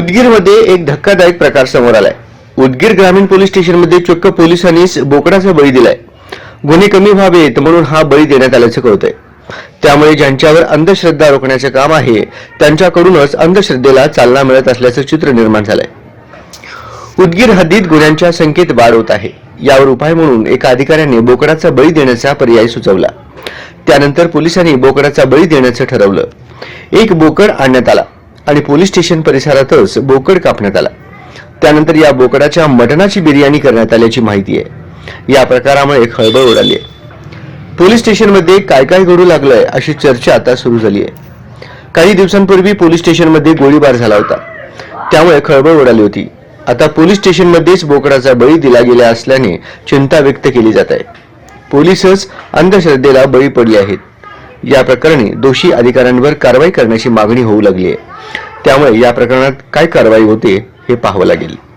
उदगीरमध्ये एक धक्कादायक प्रकार समोर आलाय. उदगीर ग्रामीण पोलीस स्टेशनमध्ये चक्क पोलिसांनीच बोकडाचा बळी दिलाय. गुन्हे कमी व्हावेत म्हणून हा बळी देण्यात आल्याचं कळतंय. त्यामुळे ज्यांच्यावर अंधश्रद्धा रोखण्याचे काम आहे त्यांच्याकडूनच अंधश्रद्धेला चालना मिळत असल्याचं चित्र निर्माण झालंय. उदगीर हद्दीत गुन्ह्यांच्या संख्येत वाढ होत आहे. यावर उपाय म्हणून एका अधिकाऱ्याने बोकडाचा बळी देण्याचा पर्याय सुचवला. त्यानंतर पोलिसांनी बोकडाचा बळी देण्याचं ठरवलं. एक बोकड आणण्यात आला. आणि पोलीस स्टेशन परिसरातच बोकड कापण्यात आला. त्यानंतर या बोकडाच्या मटणाची बिर्याणी करण्यात आल्याची माहिती आहे. या प्रकारामुळे खळबळ उडाली आहे. पोलीस स्टेशनमध्ये काय काय घडू लागलंय अशी चर्चा आता सुरू झाली आहे. काही दिवसांपूर्वी पोलीस स्टेशनमध्ये गोळीबार झाला होता. त्यामुळे खळबळ उडाली होती. आता पोलीस स्टेशनमध्येच बोकडाचा बळी दिला गेला असल्याने चिंता व्यक्त केली जात आहे. पोलीसच अंधश्रद्धेला बळी पडले आहेत. या प्रकरणी दोषी अधिकाऱ्यांवर कारवाई करण्याची मागणी होऊ लागली आहे. त्यामुळे या प्रकरणात काय कारवाई होते हे पाहावं लागेल.